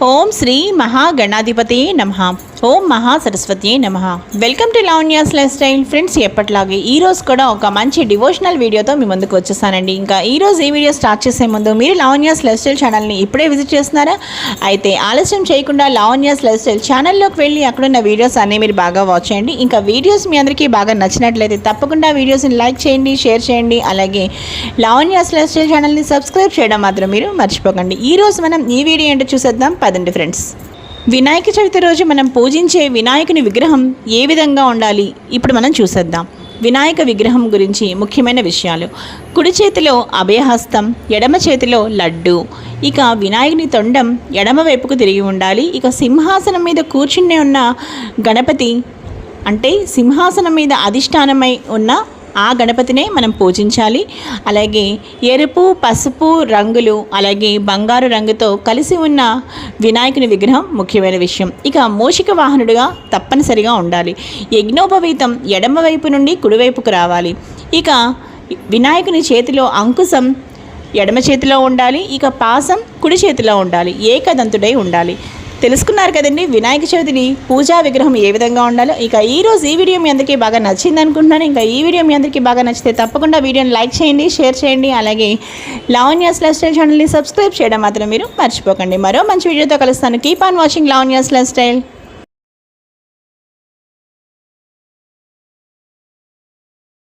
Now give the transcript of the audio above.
ఓం శ్రీ మహాగణాధిపతి నమ ఓం మహా సరస్వతి నమ. Welcome to Lavanya's lifestyle friends ఎప్పటిలాగే ఈరోజు కూడా ఒక మంచి డివోషనల్ వీడియోతో మీ ముందుకు వచ్చేసానండి. ఇంకా ఈరోజు ఈ వీడియో స్టార్ట్ చేసే ముందు మీరు లావణ్యాస్ లైఫ్ స్టైల్ ఛానల్ని ఇప్పుడే విజిట్ చేస్తున్నారా? అయితే ఆలస్యం చేయకుండా లావణ్యాస్ లైఫ్ స్టైల్ ఛానల్లోకి వెళ్ళి అక్కడున్న వీడియోస్ అన్నీ మీరు బాగా వాచ్ చేయండి. ఇంకా వీడియోస్ మీ అందరికీ బాగా నచ్చినట్లయితే తప్పకుండా వీడియోస్ని లైక్ చేయండి షేర్ చేయండి. అలాగే లావణ్యాస్ లైఫ్ స్టైల్ ఛానల్ని సబ్స్క్రైబ్ చేయడం మాత్రం మీరు మర్చిపోకండి. ఈరోజు మనం ఈ వీడియో ఏంటో చూసేద్దాం. పదండి ఫ్రెండ్స్ వినాయక చవితి రోజు మనం పూజించే వినాయకుని విగ్రహం ఏ విధంగా ఉండాలి? ఇప్పుడు మనం చూసేద్దాం. వినాయక విగ్రహం గురించి ముఖ్యమైన విషయాలు. కుడి చేతిలో అభయహస్తం ఎడమ చేతిలో లడ్డు. ఇక వినాయకుని తొండం ఎడమ వైపుకు తిరిగి ఉండాలి. ఇక సింహాసనం మీద కూర్చుని ఉన్న గణపతి అంటే సింహాసనం మీద అధిష్టానమై ఉన్న ఆ గణపతినే మనం పూజించాలి. అలాగే ఎరుపు పసుపు రంగులు అలాగే బంగారు రంగుతో కలిసి ఉన్న వినాయకుని విగ్రహం ముఖ్యమైన విషయం. ఇక మూషిక వాహనుడిగా తప్పనిసరిగా ఉండాలి. యజ్ఞోపవీతం ఎడమ వైపు నుండి కుడివైపుకు రావాలి. ఇక వినాయకుని చేతిలో అంకుశం ఎడమ చేతిలో ఉండాలి. ఇక పాసం కుడి చేతిలో ఉండాలి. ఏకదంతుడై ఉండాలి. తెలుసుకున్నారు కదండి వినాయక చవితిని పూజా విగ్రహం ఏ విధంగా ఉండాలో. ఇక ఈరోజు ఈ వీడియో మీ అందరికీ బాగా నచ్చింది అనుకుంటున్నాను ఇంకా ఈ వీడియో మీ అందరికీ బాగా నచ్చితే తప్పకుండా వీడియోని లైక్ చేయండి షేర్ చేయండి. అలాగే లావణ్యాస్ లైఫ్ స్టైల్ ఛానల్ని సబ్స్క్రైబ్ చేయడం మాత్రం మీరు మర్చిపోకండి. మరో మంచి వీడియోతో కలుస్తాను. Keep on watching Lavanya's lifestyle.